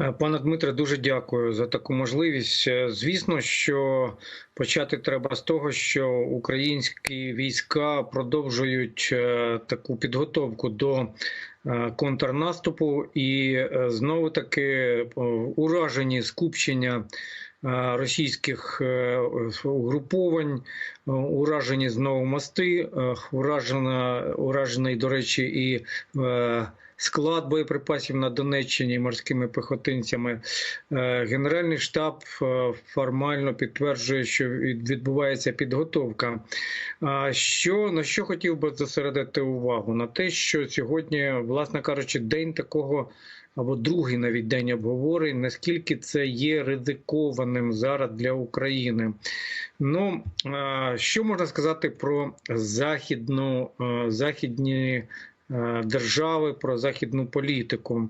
Е, Пане Дмитре, дуже дякую за таку можливість. Е, Звісно, що почати треба з того, що українські війська продовжують е, таку підготовку до контрнаступу, і знову таки уражені скупчення. Е, Російських е, угруповань е, уражені знову мости, уражена, уражений, до речі, і склад боєприпасів на Донеччині морськими пехотинцями. Генеральний штаб формально підтверджує, що відбувається підготовка. Що на що хотів би зосередити увагу? На те, що сьогодні, власне кажучи, день такого. Або другий навіть день обговорень, наскільки це є ризикованим зараз для України. Ну е, що можна сказати про західну е, західні держави, про західну політику?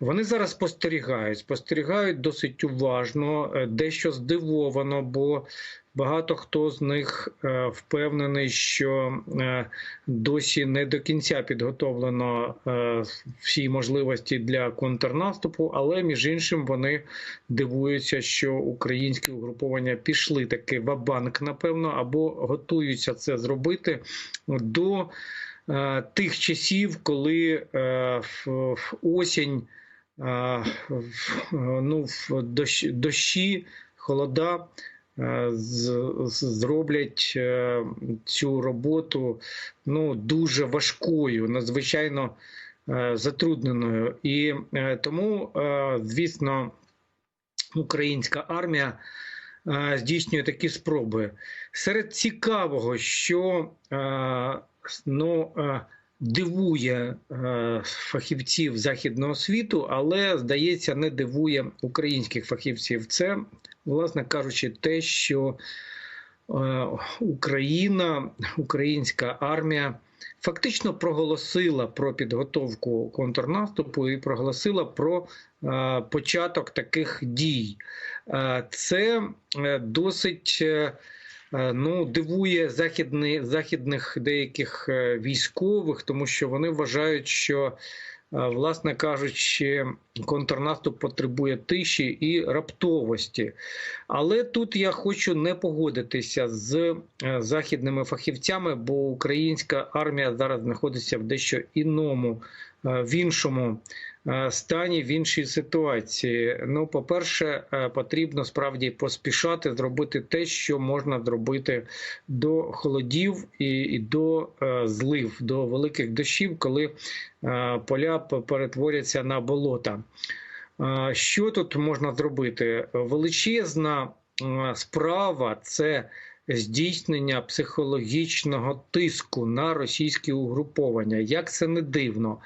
Вони зараз спостерігають, спостерігають досить уважно, е, дещо здивовано, бо багато хто з них е, впевнений, що е, досі не до кінця підготовлено е, всі можливості для контрнаступу, але між іншим вони дивуються, що українські угруповання пішли таки в-банк, напевно, або готуються це зробити до е, тих часів, коли е, в, осінь е, ну, в дощ, дощі, холода. е, Зроблять е, цю роботу ну дуже важкою, надзвичайно е, затрудненою, і е, тому, е, звісно, українська армія е, здійснює такі спроби. Серед цікавого, що е, ну, е, дивує е, фахівців західного світу, але здається, не дивує українських фахівців. Це, власне кажучи, те, що е, Україна, українська армія. Фактично проголосила про підготовку контрнаступу і проголосила про е, початок таких дій. Е, Це досить е, ну, дивує західні, західних деяких е, військових, тому що вони вважають, що, е, власне кажучи, контрнаступ потребує тиші і раптовості. Але тут я хочу не погодитися з е, західними фахівцями, бо українська армія зараз знаходиться в дещо іному, е, в іншому е, стані, в іншій ситуації. Ну, по-перше, е, потрібно справді поспішати зробити те, що можна зробити до холодів і, до е, злив, до великих дощів, коли е, поля перетворяться на болота. Е, Що тут можна зробити? Величезна е, справа це здійснення психологічного тиску на російські угруповання. Як це не дивно.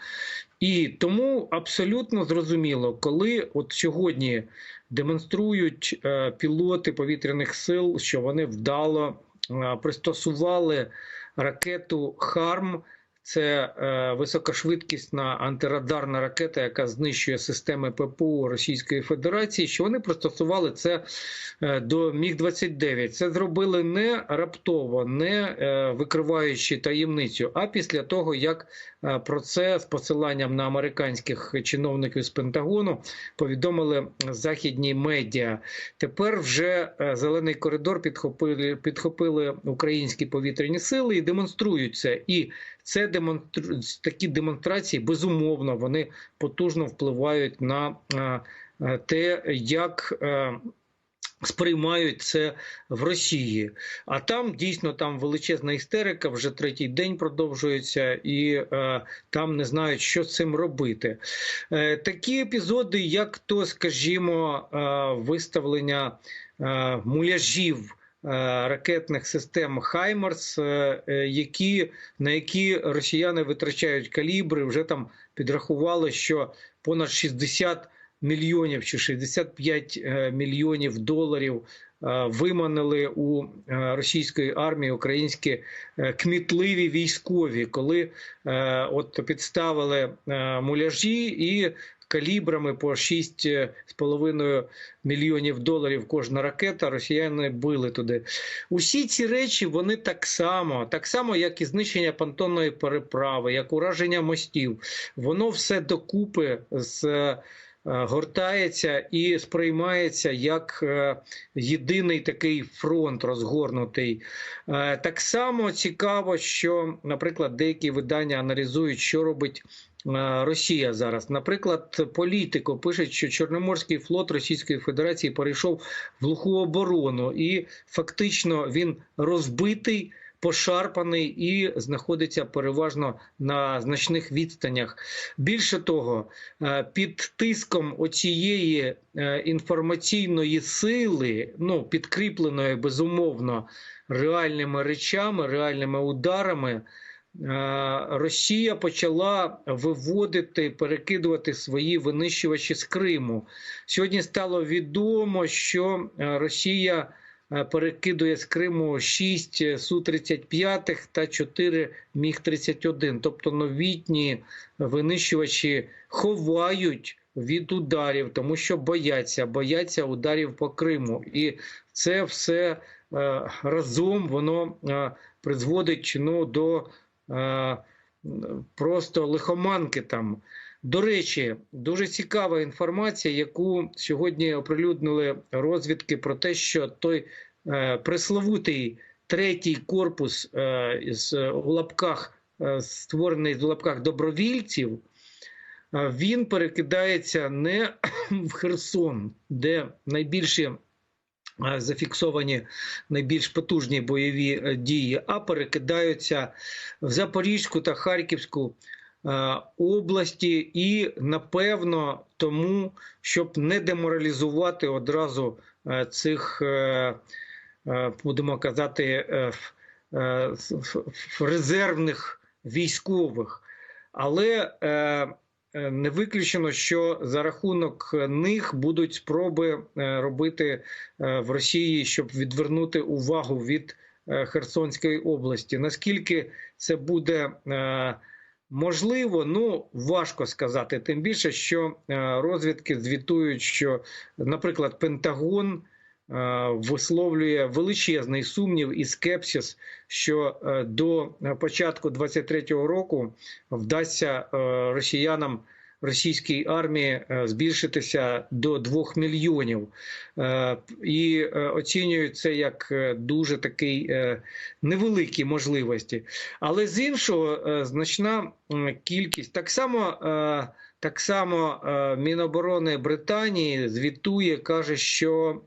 І тому абсолютно зрозуміло, коли от сьогодні демонструють е, пілоти повітряних сил, що вони вдало е, пристосували ракету Харм. Це е, високошвидкісна антирадарна ракета, яка знищує системи ППО Російської Федерації. Що вони пристосували це е, до Міг 29 Це зробили не раптово, не е, викриваючи таємницю, а після того, як е, про це з посиланням на американських чиновників з Пентагону повідомили західні медіа. Тепер вже зелений коридор підхопили, підхопили українські повітряні сили і демонструють це. І це демонстру... такі демонстрації безумовно вони потужно впливають на е, е, те, як. е, Сприймають це в Росії, а там дійсно там величезна істерика, вже третій день продовжується, і е, там не знають, що з цим робити. Е, такі епізоди, як то, скажімо, е, виставлення е, муляжів ракетних систем Хаймарс, е, е, які, на які росіяни витрачають калібри, вже там підрахували, що понад 60 мільйонів чи 65 е, мільйонів доларів е, виманили у е, російської армії українські е, кмітливі військові, коли е, от підставили е, муляжі і калібрами по 6,5 мільйонів доларів кожна ракета росіяни били туди. Усі ці речі вони так само, так само, як і знищення понтонної переправи, як ураження мостів, воно все докупи з гортається і сприймається як єдиний такий фронт розгорнутий. Так само цікаво, що, наприклад, деякі видання аналізують, що робить. Росія зараз, наприклад, політико пише, що Чорноморський флот Російської Федерації перейшов в глуху оборону, і фактично він розбитий пошарпаний і знаходиться переважно на значних відстанях. Більше того, е, під тиском оцієї е, інформаційної сили, ну підкріпленої безумовно реальними речами, реальними ударами. Е, Росія почала виводити, перекидувати свої винищувачі з Криму. Сьогодні стало відомо, що Росія Е, перекидує з Криму 6 Су-35 та 4 Міг-31. Тобто новітні винищувачі ховають від ударів, тому що бояться, бояться ударів по Криму. І це все е, разом воно е, призводить ну, до просто лихоманки там. До речі, дуже цікава інформація, яку сьогодні оприлюднили розвідки про те, що той е, пресловутий третій корпус е, з лапках, е, створений в лапках добровільців, е, він перекидається не в Херсон, де найбільші. Е, зафіксовані найбільш потужні бойові е, дії, а перекидаються в Запорізьку та Харківську Е, області, і напевно тому, щоб не деморалізувати одразу цих, будемо казати, резервних військових. Але не виключено, що за рахунок них будуть спроби робити в Росії, щоб відвернути увагу від Херсонської області. Наскільки це буде Можливо, ну важко сказати. Тим більше, що е, розвідки звітують, що, наприклад, Пентагон е, висловлює величезний сумнів і скепсис, що е, до початку 2023 року вдасться росіянам російській армії е, збільшитися до 2 мільйонів, е, і е, оцінюють це як дуже такий невеликі можливості. Але з іншого значна кількість так само. Так само Міноборони Британії звітує, каже, що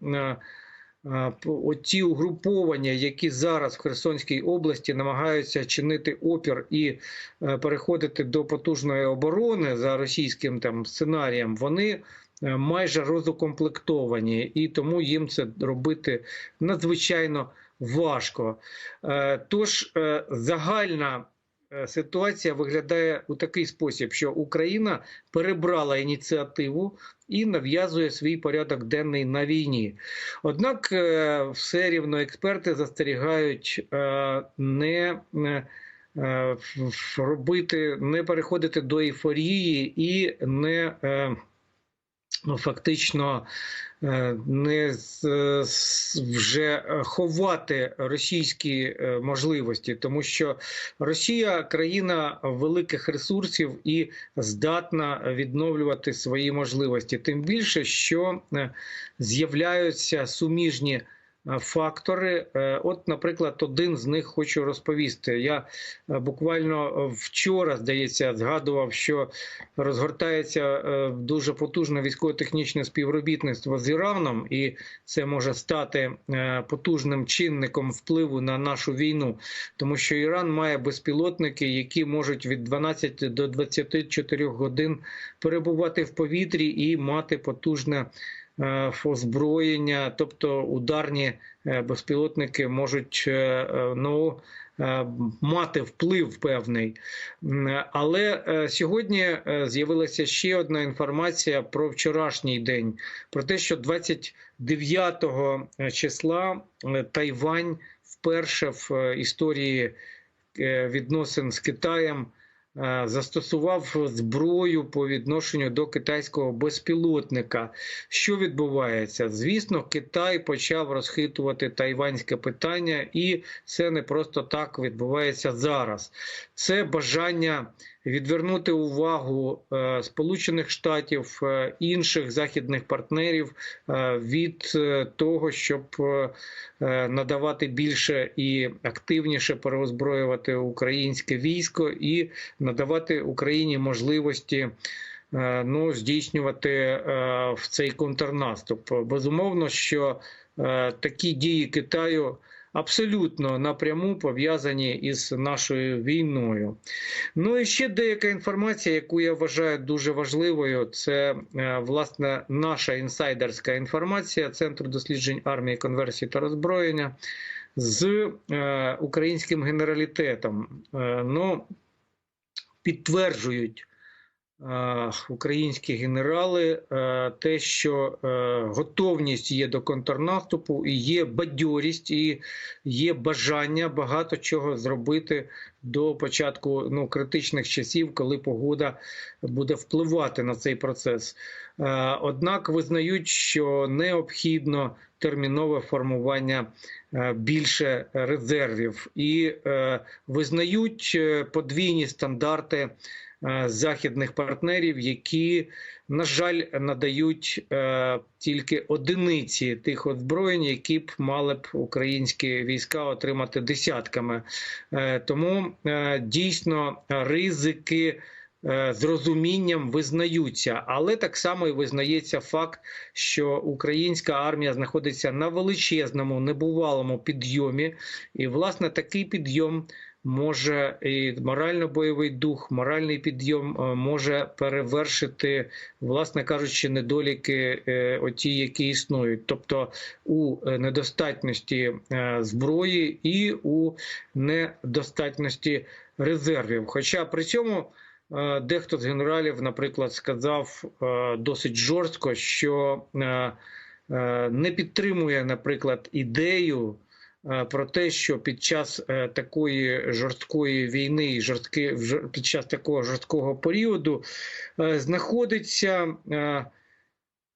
оті угруповання, які зараз в Херсонській області намагаються чинити опір і е, переходити до потужної оборони за російським там сценарієм, вони е, майже розукомплектовані, і тому їм це робити надзвичайно важко. Е, тож загальна Е, ситуація виглядає у такий спосіб, що Україна перебрала ініціативу і нав'язує свій порядок денний на війні. Однак е, все рівно експерти застерігають е, не робити, не переходити до ейфорії і не ну, фактично Е, не вже ховати російські е, можливості, тому що Росія країна великих ресурсів і здатна відновлювати свої можливості, тим більше що е, з'являються суміжні. Е, фактори. Е, от, наприклад, один з них хочу розповісти. Я е, буквально вчора, здається, згадував, що розгортається дуже потужне військово-технічне співробітництво з Іраном, і це може стати потужним чинником впливу на нашу війну, тому що Іран має безпілотники, які можуть від 12 до 24 годин перебувати в повітрі і мати потужне. Е, озброєння, тобто ударні е, безпілотники можуть е, ну, мати вплив певний. Але сьогодні з'явилася ще одна інформація про вчорашній день: про те, що 29 числа Тайвань вперше в історії відносин з Китаєм. Е, застосував зброю по відношенню до китайського безпілотника. Що відбувається? Звісно, Китай почав розхитувати тайванське питання, і це не просто так відбувається зараз. Це бажання відвернути увагу е, Сполучених Штатів е, інших західних партнерів е, від того, щоб надавати більше і активніше переозброювати українське військо і надавати Україні можливості. Ну, здійснювати в цей контрнаступ. Безумовно, що такі дії Китаю абсолютно напряму пов'язані із нашою війною. Ну і ще деяка інформація, яку я вважаю дуже важливою, це е, власне наша інсайдерська інформація Центру досліджень армії, конверсії та роззброєння з е, українським генералітетом. Е, ну, підтверджують українські генерали е, те, що е, готовність є до контрнаступу, і є бадьорість, і є бажання багато чого зробити до початку ну, критичних часів, коли погода буде впливати на цей процес. Е, Однак визнають, що необхідно термінове формування е, більше резервів і е, визнають подвійні стандарти західних партнерів, які, на жаль, надають тільки одиниці тих озброєнь, які б мали б українські війська отримати десятками. Тому дійсно ризики. Е, З розумінням визнаються, але так само і визнається факт, що українська армія знаходиться на величезному небувалому підйомі, і власне такий підйом може і морально-бойовий дух, моральний підйом е, може перевершити, власне кажучи, недоліки е, оті, які існують, тобто у недостатності зброї і у недостатності резервів. Хоча при цьому дехто з генералів, наприклад, сказав е, досить жорстко, що е, е, не підтримує, наприклад, ідею е, про те, що під час е, такої жорсткої війни, жорстки, під час такого жорсткого періоду е, знаходиться е,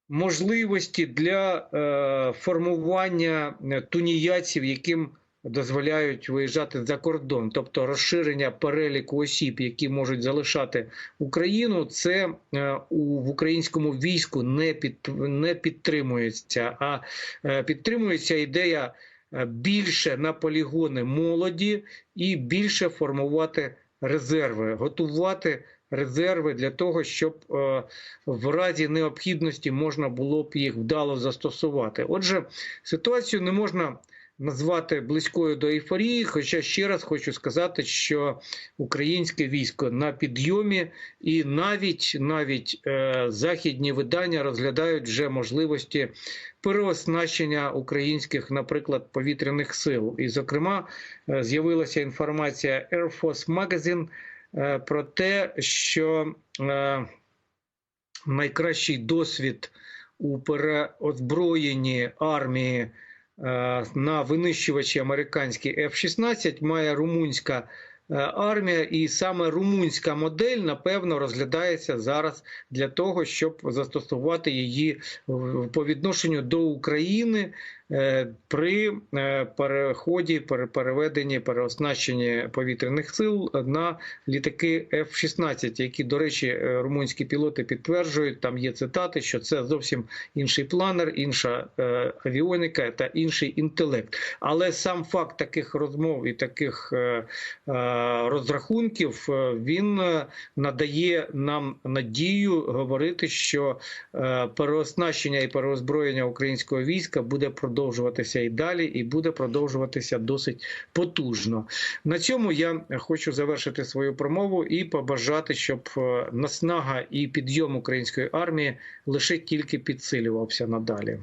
можливості для е, формування е, тунеядців, яким дозволяють виїжджати за кордон, тобто розширення переліку осіб, які можуть залишати Україну, це е, в українському війську не під не підтримується, а е, підтримується ідея е, більше на полігони молоді і більше формувати резерви, готувати резерви для того, щоб в разі необхідності можна було б їх вдало застосувати. Отже, ситуацію не можна назвати близькою до ейфорії. Хоча ще раз хочу сказати, що українське військо на підйомі, і навіть навіть е, західні видання розглядають вже можливості переоснащення українських, наприклад, повітряних сил. І, зокрема, е, з'явилася інформація Air Force Magazine е, про те, що е, найкращий досвід у переозброєнні армії на винищувачі американські F-16 має румунська е, армія, і саме румунська модель, напевно, розглядається зараз для того, щоб застосувати її по відношенню до України. е, при е, переході, пере- переведенні, переоснащенні повітряних сил на літаки F-16, які, до речі, е, румунські пілоти підтверджують, там є цитати, що це зовсім інший планер, інша е, авіоніка та інший інтелект. Але сам факт таких розмов і таких е, е, розрахунків е, він е, надає нам надію говорити, що е, переоснащення і переозброєння українського війська буде продовжуватися і далі, і буде продовжуватися досить потужно. На цьому я хочу завершити свою промову і побажати, щоб е, наснага і підйом української армії лише тільки підсилювався надалі.